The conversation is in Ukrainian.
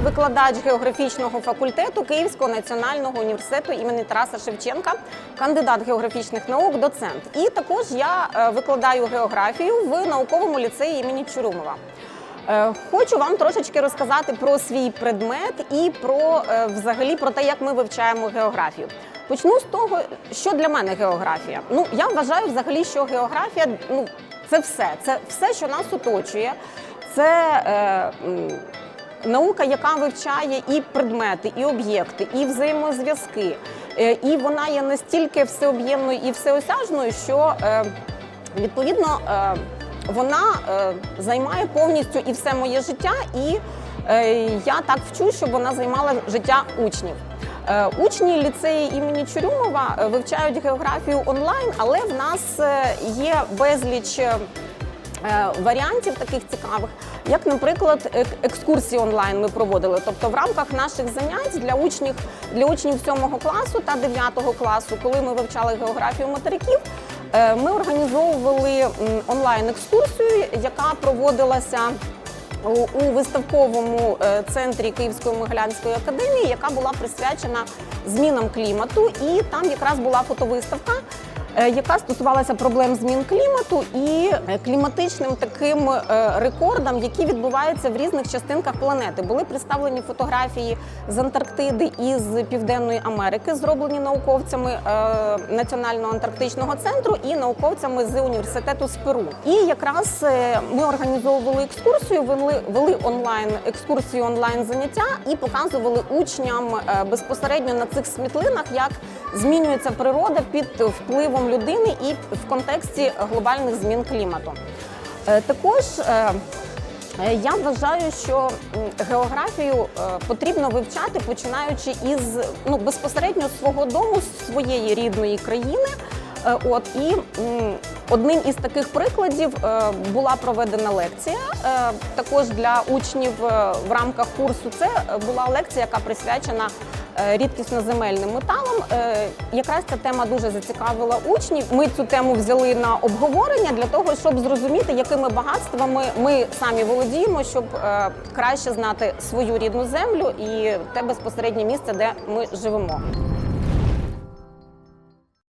викладач географічного факультету Київського національного університету імені Тараса Шевченка, кандидат географічних наук, доцент. І також я е, викладаю географію в науковому ліцеї імені Чурумова. Е, Хочу вам трошечки розказати про свій предмет і про е, взагалі про те, як ми вивчаємо географію. Почну з того, що для мене географія. Ну я вважаю взагалі, що географія ну це все. Це все, що нас оточує. Це е, наука, яка вивчає і предмети, і об'єкти, і взаємозв'язки. Е, І вона є настільки всеоб'ємною і всеосяжною, що е, відповідно е, вона займає повністю і все моє життя, і я так вчу, щоб вона займала життя учнів. Учні ліцеї імені Чурюмова вивчають географію онлайн, але в нас є безліч. Е, варіантів таких цікавих, як, наприклад, ек- екскурсії онлайн ми проводили. Тобто, в рамках наших занять для учнів для учнів 7 класу та 9 класу, коли ми вивчали географію материків, е, ми організовували онлайн-екскурсію, яка проводилася. у- виставковому е, центрі Київської Могилянської академії, яка була присвячена змінам клімату, і там якраз була фотовиставка, яка стосувалася проблем змін клімату і е, кліматичним таким е, рекордам, які відбуваються в різних частинках планети. Були представлені фотографії з Антарктиди і з Південної Америки, зроблені науковцями е, Національного антарктичного центру і науковцями з університету з. І якраз е, ми організовували екскурсію, вели, вели онлайн екскурсію, онлайн заняття і показували учням е, безпосередньо на цих смітлинах, як змінюється природа під впливом людини і в контексті глобальних змін клімату. Е, Також е, Е, Я вважаю, що географію потрібно вивчати, починаючи із ну безпосередньо свого дому, своєї рідної країни. От і одним із таких прикладів е, була проведена лекція е, також для учнів е, в рамках курсу. Це була лекція, яка присвячена е, рідкісноземельним металам. Якраз ця тема дуже зацікавила учнів. Ми цю тему взяли на обговорення для того, щоб зрозуміти, якими багатствами ми самі володіємо, щоб краще знати свою рідну землю і те безпосереднє місце, де ми живемо.